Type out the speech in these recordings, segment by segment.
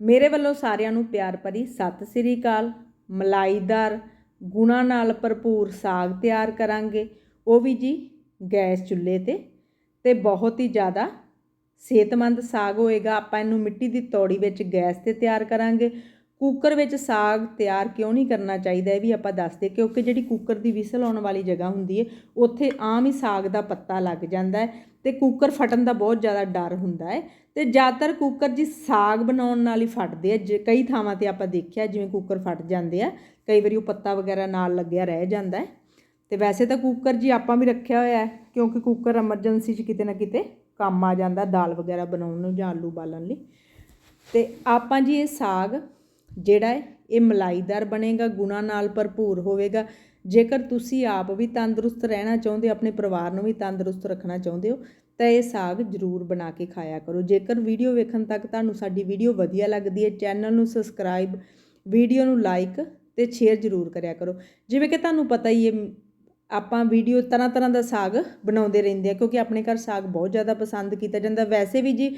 ਮੇਰੇ ਵੱਲੋਂ ਸਾਰਿਆਂ ਨੂੰ ਪਿਆਰ ਭਰੀ ਸਤਿ ਸ੍ਰੀ ਅਕਾਲ। ਮਲਾਈਦਾਰ ਗੁਣਾਂ ਨਾਲ ਭਰਪੂਰ ਸਾਗ ਤਿਆਰ ਕਰਾਂਗੇ। ਉਹ ਵੀ ਜੀ ਗੈਸ ਚੁੱਲ੍ਹੇ ਤੇ। ਤੇ ਬਹੁਤ ਹੀ ਜ਼ਿਆਦਾ ਸਿਹਤਮੰਦ ਸਾਗ ਹੋਏਗਾ। ਆਪਾਂ ਇਹਨੂੰ ਮਿੱਟੀ ਦੀ ਤੌੜੀ ਵਿੱਚ ਗੈਸ ਤੇ ਤਿਆਰ ਕਰਾਂਗੇ। ਕੁੱਕਰ ਵਿੱਚ ਸਾਗ ਤਿਆਰ ਕਿਉਂ ਨਹੀਂ ਕਰਨਾ ਚਾਹੀਦਾ, ਇਹ ਵੀ ਆਪਾਂ ਦੱਸਦੇ ਕਿਉਂਕਿ ਜਿਹੜੀ ਕੁੱਕਰ ਦੀ ਵਿਸਲ ਆਉਣ ਵਾਲੀ ਜਗ੍ਹਾ ਹੁੰਦੀ ਹੈ, ਉੱਥੇ ਆਮ ਹੀ ਸਾਗ ਦਾ ਪੱਤਾ ਲੱਗ ਜਾਂਦਾ ਹੈ ਤੇ ਕੁੱਕਰ ਫਟਣ ਦਾ ਬਹੁਤ ਜ਼ਿਆਦਾ ਡਰ ਹੁੰਦਾ ਹੈ ਤੇ ਜ਼ਿਆਦਾਤਰ ਕੁੱਕਰ ਜੀ ਸਾਗ ਬਣਾਉਣ ਨਾਲ ਹੀ ਫਟਦੇ ਆ, ਜੇ ਕਈ ਥਾਵਾਂ ਤੇ ਆਪਾਂ ਦੇਖਿਆ ਜਿਵੇਂ ਕੁੱਕਰ ਫਟ ਜਾਂਦੇ ਆ, ਕਈ ਵਾਰੀ ਉਹ ਪੱਤਾ ਵਗੈਰਾ ਨਾਲ ਲੱਗਿਆ ਰਹਿ ਜਾਂਦਾ ਹੈ ਤੇ ਵੈਸੇ ਤਾਂ ਕੁੱਕਰ ਜੀ ਆਪਾਂ ਵੀ ਰੱਖਿਆ ਹੋਇਆ ਹੈ, ਕਿਉਂਕਿ ਕੁੱਕਰ ਐਮਰਜੈਂਸੀ 'ਚ ਕਿਤੇ ਨਾ ਕਿਤੇ ਕੰਮ ਆ ਜਾਂਦਾ ਦਾਲ ਵਗੈਰਾ ਬਣਾਉਣ ਨੂੰ ਜਾਂ ਆਲੂ ਬਾਲਣ ਲਈ ਤੇ ਆਪਾਂ ਜੀ ਇਹ ਸਾਗ ਜਿਹੜਾ ਹੈ, ਇਹ ਮਲਾਈਦਾਰ ਬਣੇਗਾ, ਗੁਣਾਂ ਨਾਲ ਭਰਪੂਰ ਹੋਵੇਗਾ। ਜੇਕਰ ਤੁਸੀਂ ਆਪ ਵੀ ਤੰਦਰੁਸਤ ਰਹਿਣਾ ਚਾਹੁੰਦੇ ਹੋ, ਆਪਣੇ ਪਰਿਵਾਰ ਨੂੰ ਵੀ ਤੰਦਰੁਸਤ ਰੱਖਣਾ ਚਾਹੁੰਦੇ ਹੋ, ਤਾਂ ਇਹ ਸਾਗ ਜ਼ਰੂਰ ਬਣਾ ਕੇ ਖਾਇਆ ਕਰੋ। ਜੇਕਰ ਵੀਡੀਓ ਵੇਖਣ ਤੱਕ ਤੁਹਾਨੂੰ ਸਾਡੀ ਵੀਡੀਓ ਵਧੀਆ ਲੱਗਦੀ ਹੈ, ਚੈਨਲ ਨੂੰ ਸਬਸਕ੍ਰਾਈਬ, ਵੀਡੀਓ ਨੂੰ ਲਾਈਕ ਤੇ ਸ਼ੇਅਰ ਜ਼ਰੂਰ ਕਰਿਆ ਕਰੋ। ਜਿਵੇਂ ਕਿ ਤੁਹਾਨੂੰ ਪਤਾ ਹੀ ਹੈ, ਆਪਾਂ ਵੀਡੀਓ ਤਰ੍ਹਾਂ ਤਰ੍ਹਾਂ ਦਾ ਸਾਗ ਬਣਾਉਂਦੇ ਰਹਿੰਦੇ ਆ ਕਿਉਂਕਿ ਆਪਣੇ ਘਰ ਸਾਗ ਬਹੁਤ ਜ਼ਿਆਦਾ ਪਸੰਦ ਕੀਤਾ ਜਾਂਦਾ। ਵੈਸੇ ਵੀ ਜੀ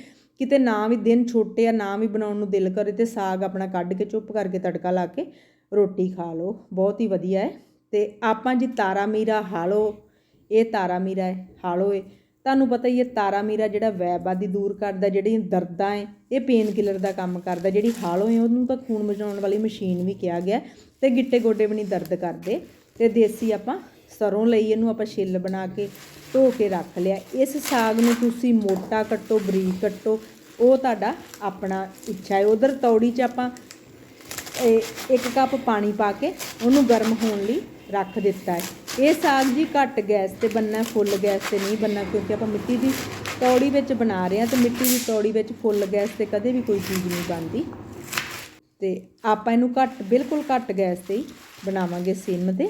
ਕਿਤੇ ਨਾ ਵੀ ਦਿਨ ਛੋਟੇ ਆ, ਨਾ ਵੀ ਬਣਾਉਣ ਨੂੰ ਦਿਲ ਕਰੇ ਤੇ ਸਾਗ ਆਪਣਾ ਕੱਢ ਕੇ ਚੁੱਪ ਕਰਕੇ ਤੜਕਾ ਲਾ ਕੇ ਰੋਟੀ ਖਾ ਲਓ। ਬਹੁਤ ਹੀ ਵਧੀਆ ਹੈ। ਤੇ ਆਪਾਂ ਜੀ ਤਾਰਾ ਮੀਰਾ ਹਾਲੋ। ਇਹ ਤਾਰਾ ਮੀਰਾ ਹੈ, ਹਾਲੋ ਹੈ ਤੁਹਾਨੂੰ ਪਤਾ ਹੀ ਹੈ ਤਾਰਾ ਮੀਰਾ ਜਿਹੜਾ ਵੈਬਾਦੀ ਦੂਰ ਕਰਦਾ ਜਿਹੜੀ ਦਰਦਾਂ ਹੈ, ਇਹ ਪੇਨ ਕਿਲਰ ਦਾ ਕੰਮ ਕਰਦਾ। ਜਿਹੜੀ ਹਾਲੋ ਹੈ, ਉਹਨੂੰ ਤਾਂ ਖੂਨ ਬਚਾਉਣ ਵਾਲੀ ਮਸ਼ੀਨ ਵੀ ਕਿਹਾ ਗਿਆ ਤੇ ਗਿੱਟੇ ਗੋਡੇ ਵੀ ਨਹੀਂ ਦਰਦ ਕਰਦੇ। ਤੇ ਦੇਸੀ ਆਪਾਂ ਸਰੋਂ ਲਈ ਇਹਨੂੰ ਆਪਾਂ ਛਿੱਲ ਬਣਾ ਕੇ ਧੋ ਕੇ ਰੱਖ ਲਿਆ। ਇਸ ਸਾਗ ਨੂੰ ਤੁਸੀਂ ਮੋਟਾ ਕੱਟੋ, ਬਰੀਕ ਕੱਟੋ। ਉਹ ਤੁਹਾਡਾ ਆਪਣਾ ਇੱਛਾ ਹੈ। ਉਧਰ ਤੌੜੀ 'ਚ ਆਪਾਂ ਇਹ ਇੱਕ ਕੱਪ ਪਾਣੀ ਪਾ ਕੇ ਉਹਨੂੰ ਗਰਮ ਹੋਣ ਲਈ ਰੱਖ ਦਿੱਤਾ ਹੈ। ਇਹ ਸਾਗ ਜੀ ਘੱਟ ਗੈਸ ਤੇ ਬੰਨਣਾ ਫੁੱਲ ਗੈਸ ਤੇ ਨਹੀਂ ਬੰਨਣਾ ਕਿਉਂਕਿ ਆਪਾਂ ਮਿੱਟੀ ਦੀ ਤੌੜੀ ਵਿੱਚ ਬਣਾ ਰਹੇ ਹਾਂ ਤੇ ਮਿੱਟੀ ਦੀ ਤੌੜੀ ਵਿੱਚ ਫੁੱਲ ਗੈਸ ਤੇ ਕਦੇ ਵੀ ਕੋਈ ਚੀਜ਼ ਨਹੀਂ ਬਣਦੀ। ਤੇ ਆਪਾਂ ਇਹਨੂੰ ਘੱਟ, ਬਿਲਕੁਲ ਘੱਟ ਗੈਸ ਤੇ ਹੀ ਬਣਾਵਾਂਗੇ ਸਿਮ ਤੇ।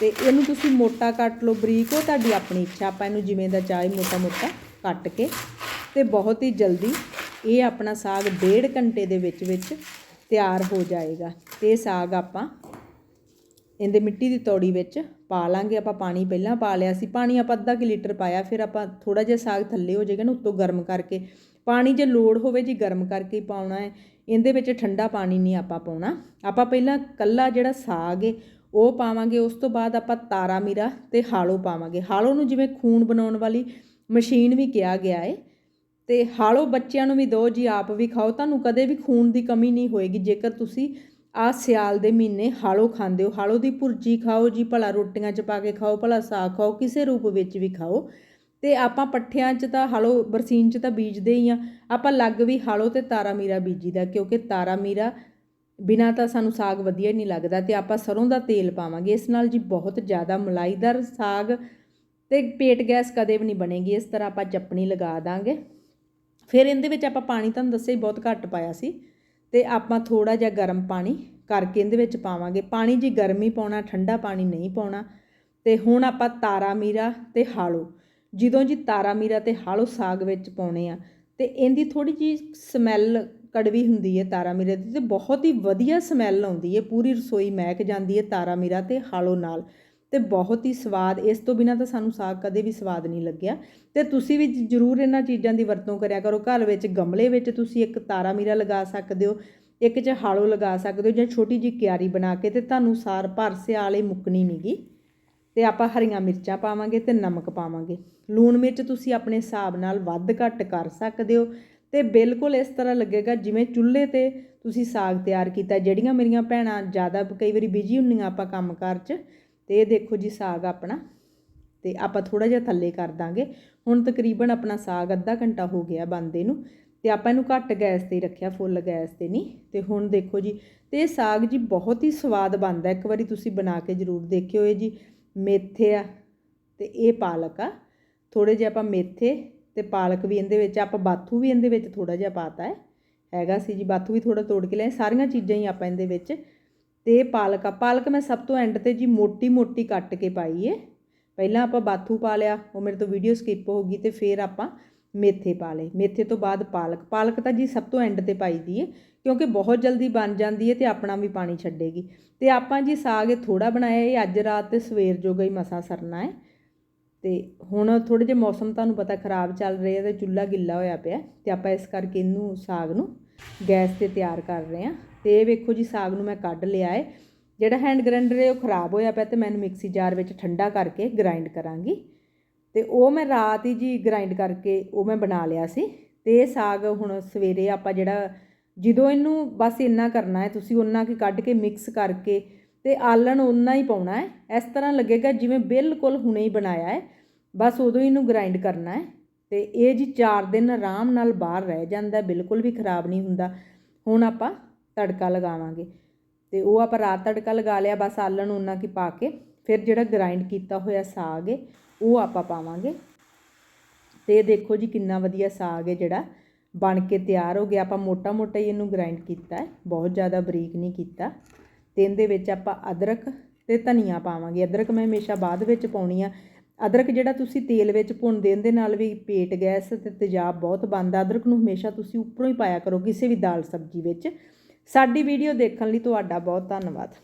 ਤੇ ਇਹਨੂੰ ਤੁਸੀਂ ਮੋਟਾ ਕੱਟ ਲਓ, ਬਰੀਕ, ਉਹ ਤੁਹਾਡੀ ਆਪਣੀ ਇੱਛਾ, ਆਪਾਂ ਇਹਨੂੰ ਜਿਵੇਂ ਦਾ ਚਾਹੇ ਮੋਟਾ ਮੋਟਾ ਕੱਟ ਕੇ ਤੇ ਬਹੁਤ ਹੀ ਜਲਦੀ ਇਹ ਆਪਣਾ ਸਾਗ ਡੇਢ ਘੰਟੇ ਦੇ ਵਿੱਚ ਵਿੱਚ ਤਿਆਰ ਹੋ ਜਾਏਗਾ ਤੇ ਇਹ ਸਾਗ ਆਪਾਂ ਇਹਦੇ ਮਿੱਟੀ ਦੀ ਤੌੜੀ ਵਿੱਚ ਪਾ ਲਾਂਗੇ। ਆਪਾਂ ਪਾਣੀ ਪਹਿਲਾਂ ਪਾ ਲਿਆ ਸੀ। ਪਾਣੀ ਆਪਾਂ ਅੱਧਾ ਕਿ ਲੀਟਰ ਪਾਇਆ, ਫਿਰ ਆਪਾਂ ਥੋੜਾ ਜਿਹਾ ਸਾਗ ਥੱਲੇ ਹੋ ਜਾਏਗਾ ਨਾ, ਉੱਤੋਂ ਗਰਮ ਕਰਕੇ। ਪਾਣੀ ਜੇ ਲੋੜ ਹੋਵੇ ਜੀ ਗਰਮ ਕਰਕੇ ਹੀ ਪਾਉਣਾ ਹੈ। ਇਹਦੇ ਵਿੱਚ ਠੰਡਾ ਪਾਣੀ ਨਹੀਂ ਆਪਾਂ ਪਾਉਣਾ। ਆਪਾਂ ਪਹਿਲਾਂ ਕੱਲਾ ਜਿਹੜਾ ਸਾਗ ਹੈ ਉਹ ਪਾਵਾਂਗੇ, ਉਸ ਤੋਂ ਬਾਅਦ ਆਪਾਂ ਤਾਰਾ ਮੀਰਾ ਤੇ ਹਾਲੋ ਪਾਵਾਂਗੇ। ਹਾਲੋ ਨੂੰ ਜਿਵੇਂ ਖੂਨ ਬਣਾਉਣ ਵਾਲੀ ਮਸ਼ੀਨ ਵੀ ਕਿਹਾ ਗਿਆ ਹੈ ਤੇ ਹਾਲੋ ਬੱਚਿਆਂ ਨੂੰ ਵੀ ਦਿਓ ਜੀ ਆਪ ਵੀ ਖਾਓ। ਤੁਹਾਨੂੰ ਕਦੇ ਵੀ ਖੂਨ ਦੀ ਕਮੀ ਨਹੀਂ ਹੋਏਗੀ, ਜੇਕਰ ਤੁਸੀਂ ਆ ਸਿਆਲ ਦੇ ਮਹੀਨੇ ਹਾਲੋ ਖਾਂਦੇ ਹੋ। ਹਾਲੋ ਦੀ ਭੁਰਜੀ ਖਾਓ ਜੀ, ਭਲਾ ਰੋਟੀਆਂ 'ਚ ਪਾ ਕੇ ਖਾਓ, ਭਲਾ ਸਾਗ ਖਾਓ, ਕਿਸੇ ਰੂਪ ਵਿੱਚ ਵੀ ਖਾਓ। ਤੇ ਆਪਾਂ ਪੱਠਿਆਂ 'ਚ ਤਾਂ ਹਾਲੋ, ਬਰਸੀਨ 'ਚ ਤਾਂ ਬੀਜਦੇ ਹੀ ਆ। ਆਪਾਂ ਲੱਗ ਵੀ ਹਾਲੋ ਤੇ ਤਾਰਾ ਮੀਰਾ ਬੀਜੀਦਾ, ਕਿਉਂਕਿ ਤਾਰਾ ਮੀਰਾ ਬਿਨਾਂ ਤਾਂ ਸਾਨੂੰ ਸਾਗ ਵਧੀਆ ਨਹੀਂ ਲੱਗਦਾ ਤੇ ਆਪਾਂ ਸਰੋਂ ਦਾ ਤੇਲ ਪਾਵਾਂਗੇ। ਇਸ ਨਾਲ ਜੀ ਬਹੁਤ ਜ਼ਿਆਦਾ ਮਲਾਈਦਾਰ ਸਾਗ ਤੇ ਪੇਟ ਗੈਸ ਕਦੇ ਵੀ ਨਹੀਂ ਬਣੇਗੀ। ਇਸ ਤਰ੍ਹਾਂ ਆਪਾਂ ਚਪਣੀ ਲਗਾ ਦਾਂਗੇ। ਫਿਰ ਇਹਦੇ ਵਿੱਚ ਆਪਾਂ ਪਾਣੀ ਤੁਹਾਨੂੰ ਦੱਸਿਆ ਹੀ ਬਹੁਤ ਘੱਟ ਪਾਇਆ ਸੀ ਤੇ ਆਪਾਂ ਥੋੜਾ ਜਿਹਾ ਗਰਮ ਪਾਣੀ ਕਰਕੇ ਇਹਦੇ ਵਿੱਚ ਪਾਵਾਂਗੇ। ਪਾਣੀ ਜੀ ਗਰਮੀ ਪਾਉਣਾ, ਠੰਡਾ ਪਾਣੀ ਨਹੀਂ ਪਾਉਣਾ ਤੇ ਹੁਣ ਆਪਾਂ ਤਾਰਾ ਮੀਰਾ ਤੇ ਹਾਲੋ। ਜਦੋਂ ਜੀ ਤਾਰਾ ਮੀਰਾ ਤੇ ਹਾਲੋ ਸਾਗ ਵਿੱਚ ਪਾਉਣੇ ਆ ਤੇ ਇਹਦੀ ਥੋੜੀ ਜੀ ਸਮੈਲ ਕੜਵੀ ਹੁੰਦੀ ਹੈ ਤਾਰਾ ਮੀਰਾ ਦੀ ਤੇ ਬਹੁਤ ਹੀ ਵਧੀਆ ਸਮੈਲ ਆਉਂਦੀ ਹੈ ਪੂਰੀ ਰਸੋਈ ਮਹਿਕ ਜਾਂਦੀ ਹੈ ਤਾਰਾ ਮੀਰਾ ਤੇ ਹਾਲੋ ਨਾਲ। ਤੇ ਬਹੁਤ ਹੀ ਸਵਾਦ, ਇਸ ਤੋਂ ਬਿਨਾ ਤਾਂ ਸਾਨੂੰ ਸਾਗ ਕਦੇ ਵੀ ਸਵਾਦ ਨਹੀਂ ਲੱਗਿਆ। ਤੇ ਤੁਸੀਂ ਵੀ ਜ਼ਰੂਰ ਇਹਨਾਂ ਚੀਜ਼ਾਂ ਦੀ ਵਰਤੋਂ ਕਰਿਆ ਕਰੋ। ਘਰ ਵਿੱਚ ਗਮਲੇ ਵਿੱਚ ਤੁਸੀਂ ਇੱਕ ਤਾਰਾ ਮੀਰਾ ਲਗਾ ਸਕਦੇ ਹੋ, ਇੱਕ 'ਚ ਹਾਲੋ ਲਗਾ ਸਕਦੇ ਹੋ ਜਾਂ ਛੋਟੀ ਜੀ ਕਿਆਰੀ ਬਣਾ ਕੇ ਤੇ ਤੁਹਾਨੂੰ ਸਾਰ ਭਰ ਸਿਆਲੇ ਮੁੱਕਣੀ ਨਹੀਂਗੀ ਤੇ ਆਪਾਂ ਹਰੀਆਂ ਮਿਰਚਾਂ ਪਾਵਾਂਗੇ ਤੇ ਨਮਕ ਪਾਵਾਂਗੇ। ਲੂਣ ਮਿਰਚ ਤੁਸੀਂ ਆਪਣੇ ਹਿਸਾਬ ਨਾਲ ਵੱਧ ਘੱਟ ਕਰ ਸਕਦੇ ਹੋ। ਤੇ ਬਿਲਕੁਲ ਇਸ ਤਰ੍ਹਾਂ ਲੱਗੇਗਾ ਜਿਵੇਂ ਚੁੱਲ੍ਹੇ ਤੇ ਤੁਸੀਂ ਸਾਗ ਤਿਆਰ ਕੀਤਾ, ਜਿਹੜੀਆਂ ਮੇਰੀਆਂ ਭੈਣਾਂ ਜ਼ਿਆਦਾ ਕਈ ਵਾਰੀ ਬਿਜ਼ੀ ਹੁੰਦੀਆਂ ਆਪਾਂ ਕੰਮਕਾਰ 'ਚ, ਤੇ ਇਹ ਦੇਖੋ ਜੀ ਸਾਗ ਆਪਣਾ, ਤੇ ਆਪਾਂ ਥੋੜਾ ਜਿਹਾ ਥੱਲੇ ਕਰ ਦਾਂਗੇ। ਹੁਣ ਤਕਰੀਬਨ ਆਪਣਾ ਸਾਗ ਅੱਧਾ ਘੰਟਾ ਹੋ ਗਿਆ ਬੰਦੇ ਨੂੰ, ਤੇ ਆਪਾਂ ਇਹਨੂੰ ਘੱਟ ਗੈਸ ਤੇ ਰੱਖਿਆ, ਫੁੱਲ ਗੈਸ ਤੇ ਨਹੀਂ, ਤੇ ਹੁਣ ਦੇਖੋ ਜੀ, ਤੇ ਇਹ ਸਾਗ ਜੀ ਬਹੁਤ ਹੀ ਸਵਾਦ ਬਣਦਾ, ਇੱਕ ਵਾਰੀ ਤੁਸੀਂ ਬਣਾ ਕੇ ਜ਼ਰੂਰ ਦੇਖਿਓ ਇਹ ਜੀ, ਮੇਥੇ ਆ ਤੇ ਇਹ ਪਾਲਕ ਆ ਥੋੜੇ ਜਿਹਾ ਆਪਾਂ ਮੇਥੇ ਤੇ ਪਾਲਕ ਵੀ ਇਹਦੇ ਵਿੱਚ, ਆਪਾਂ ਬਾਥੂ ਵੀ ਇਹਦੇ ਵਿੱਚ ਥੋੜਾ ਜਿਹਾ ਪਾਤਾ ਹੈ। ਹੈਗਾ ਸੀ ਜੀ, ਬਾਥੂ ਵੀ ਥੋੜਾ ਤੋੜ ਕੇ ਲਿਆ ਸਾਰੀਆਂ ਚੀਜ਼ਾਂ ਹੀ ਆਪਾਂ ਇਹਦੇ ਵਿੱਚ। ਤੇ ਪਾਲਕ ਆ, ਪਾਲਕ ਮੈਂ ਸਭ ਤੋਂ ਐਂਡ ਤੇ ਜੀ ਮੋਟੀ ਮੋਟੀ ਕੱਟ ਕੇ ਪਾਈ ਏ। ਪਹਿਲਾਂ ਆਪਾਂ ਬਾਥੂ ਪਾ ਲਿਆ, ਉਹ ਮੇਰੇ ਤੋਂ ਵੀਡੀਓ ਸਕਿਪ ਹੋ ਗਈ ਤੇ ਫਿਰ ਆਪਾਂ ਮੇਥੇ ਪਾ ਲਏ। ਮੇਥੇ ਤੋਂ ਬਾਅਦ ਪਾਲਕ ਪਾਲਕ ਤਾਂ ਜੀ ਸਭ ਤੋਂ ਐਂਡ ਤੇ ਪਾਈ ਦੀ ਏ, ਕਿਉਂਕਿ ਬਹੁਤ ਜਲਦੀ ਬਣ ਜਾਂਦੀ ਏ ਤੇ ਆਪਣਾ ਵੀ ਪਾਣੀ ਛੱਡੇਗੀ। ਤੇ ਆਪਾਂ ਜੀ ਸਾਗ ਇਹ ਥੋੜਾ ਬਣਾਇਆ ਇਹ ਅੱਜ ਰਾਤ ਤੇ ਸਵੇਰ ਜੋਗਾ ਹੀ ਮਸਾ ਸਰਨਾ ਹੈ ਤੇ ਹੁਣ ਥੋੜੇ ਜਿਹਾ ਮੌਸਮ ਤੁਹਾਨੂੰ ਪਤਾ ਖਰਾਬ ਚੱਲ ਰਿਹਾ ਤੇ ਚੁੱਲ੍ਹਾ ਗਿੱਲਾ ਹੋਇਆ ਪਿਆ ਤੇ ਆਪਾਂ ਇਸ ਕਰਕੇ ਇਹਨੂੰ ਸਾਗ ਨੂੰ ਗੈਸ ਤੇ ਤਿਆਰ ਕਰ ਰਹੇ ਹਾਂ। ਤੇ ਇਹ ਵੇਖੋ ਜੀ, ਸਾਗ ਨੂੰ ਮੈਂ ਕੱਢ ਲਿਆ ਹੈ। ਜਿਹੜਾ ਹੈਂਡ ਗ੍ਰਾਈਂਡਰ ਹੈ, ਉਹ ਖਰਾਬ ਹੋਇਆ ਪਿਆ ਤੇ ਇਹਨੂੰ ਮਿਕਸੀ ਜਾਰ ਵਿੱਚ ਠੰਡਾ ਕਰਕੇ ਗ੍ਰਾਈਂਡ ਕਰਾਂਗੀ। ਤੇ ਉਹ ਮੈਂ ਰਾਤ ਹੀ ਜੀ ਗ੍ਰਾਈਂਡ ਕਰਕੇ ਉਹ ਮੈਂ ਬਣਾ ਲਿਆ ਸੀ। ਤੇ ਇਹ ਸਾਗ ਹੁਣ ਸਵੇਰੇ ਆਪਾਂ ਜਿਹੜਾ ਜਦੋਂ ਇਹਨੂੰ ਬਸ ਇੰਨਾ ਕਰਨਾ ਹੈ, ਤੁਸੀਂ ਉਹਨਾਂ ਕੀ ਕੱਢ ਕੇ ਮਿਕਸ ਕਰਕੇ ਤੇ ਆਲਣ ਉਹਨਾਂ ਹੀ ਪਾਉਣਾ ਹੈ। ਇਸ ਤਰ੍ਹਾਂ ਲੱਗੇਗਾ ਜਿਵੇਂ ਬਿਲਕੁਲ ਹੁਣੇ ਹੀ ਬਣਾਇਆ ਹੈ। ਬਸ ਉਦੋਂ ਹੀ ਇਹਨੂੰ ਗ੍ਰਾਈਂਡ ਕਰਨਾ ਹੈ ਤੇ ਇਹ ਜੀ 4 ਦਿਨ ਆਰਾਮ ਨਾਲ ਬਾਹਰ ਰਹਿ ਜਾਂਦਾ ਬਿਲਕੁਲ ਵੀ ਖਰਾਬ ਨਹੀਂ ਹੁੰਦਾ। ਹੁਣ ਆਪਾਂ ਤੜਕਾ ਲਗਾਵਾਂਗੇ ਤੇ ਉਹ ਆਪਾਂ ਰਾਤ ਤੜਕਾ ਲਗਾ ਲਿਆ, ਬਸ ਆਲਣ ਉਹਨਾਂ ਕੀ ਪਾ ਕੇ ਫਿਰ ਜਿਹੜਾ ਗ੍ਰਾਈਂਡ ਕੀਤਾ ਹੋਇਆ ਸਾਗ ਹੈ, ਉਹ ਆਪਾਂ ਪਾਵਾਂਗੇ। ਤੇ ਇਹ ਦੇਖੋ ਜੀ ਕਿੰਨਾ ਵਧੀਆ ਸਾਗ ਹੈ ਜਿਹੜਾ ਬਣ ਕੇ ਤਿਆਰ ਹੋ ਗਿਆ। ਆਪਾਂ ਮੋਟਾ ਮੋਟਾ ਹੀ ਇਹਨੂੰ ਗ੍ਰਾਈਂਡ ਕੀਤਾ ਹੈ, ਬਹੁਤ ਜ਼ਿਆਦਾ ਬਰੀਕ ਨਹੀਂ ਕੀਤਾ। ਤੇ ਇਹਦੇ ਵਿੱਚ ਆਪਾਂ ਅਦਰਕ ਤੇ ਧਨੀਆ ਪਾਵਾਂਗੇ। ਅਦਰਕ ਮੈਂ ਹਮੇਸ਼ਾ ਬਾਅਦ ਵਿੱਚ ਪਾਉਣੀ ਆ। ਅਦਰਕ ਜਿਹੜਾ ਤੁਸੀਂ ਤੇਲ ਵਿੱਚ ਭੁੰਨਦੇ ਇਹਦੇ ਨਾਲ ਵੀ ਪੇਟ ਗੈਸ ਤੇ ਤੇਜ਼ਾਬ ਬਹੁਤ ਬਣਦਾ। ਅਦਰਕ ਨੂੰ ਹਮੇਸ਼ਾ ਤੁਸੀਂ ਉੱਪਰੋਂ ਹੀ ਪਾਇਆ ਕਰੋ ਕਿਸੇ ਵੀ ਦਾਲ ਸਬਜ਼ੀ ਵਿੱਚ। ਸਾਡੀ ਵੀਡੀਓ ਦੇਖਣ ਲਈ ਤੁਹਾਡਾ ਬਹੁਤ ਧੰਨਵਾਦ।